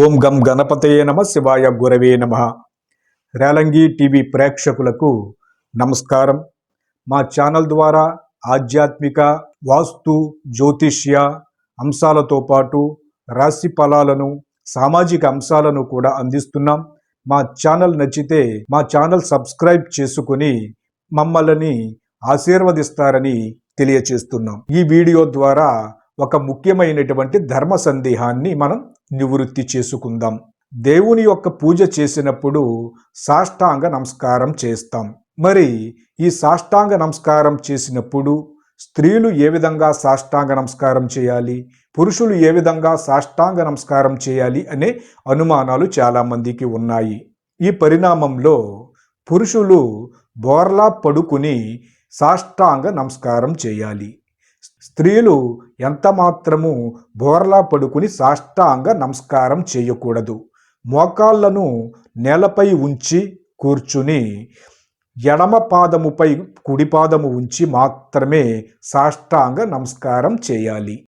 ఓం గం గణపతయే నమ శివాయ గురవే నమ. రేలంగి టీవీ ప్రేక్షకులకు నమస్కారం. మా ఛానల్ ద్వారా ఆధ్యాత్మిక వాస్తు జ్యోతిష్య అంశాలతో పాటు రాశి ఫలాలను సామాజిక అంశాలను కూడా అందిస్తున్నాం. మా ఛానల్ నచ్చితే మా ఛానల్ సబ్స్క్రైబ్ చేసుకుని మమ్మల్ని ఆశీర్వదిస్తారని తెలియచేస్తున్నాం. ఈ వీడియో ద్వారా ఒక ముఖ్యమైనటువంటి ధర్మ సందేహాన్ని మనం నివృత్తి చేసుకుందాం. దేవుని యొక్క పూజ చేసినప్పుడు సాష్టాంగ నమస్కారం చేస్తాం. మరి ఈ సాష్టాంగ నమస్కారం చేసినప్పుడు స్త్రీలు ఏ విధంగా సాష్టాంగ నమస్కారం చేయాలి? పురుషులు ఏ విధంగా సాష్టాంగ నమస్కారం చేయాలి? అనే అనుమానాలు చాలామందికి ఉన్నాయి. ఈ పరిణామంలో పురుషులు బోర్లా పడుకుని సాష్టాంగ నమస్కారం చేయాలి. స్త్రీలు ఎంత మాత్రము బోర్లా పడుకుని సాష్టాంగ నమస్కారం చేయకూడదు. మోకాళ్ళను నేలపై ఉంచి కూర్చుని ఎడమ పాదముపై కుడి పాదము ఉంచి మాత్రమే సాష్టాంగ నమస్కారం చేయాలి.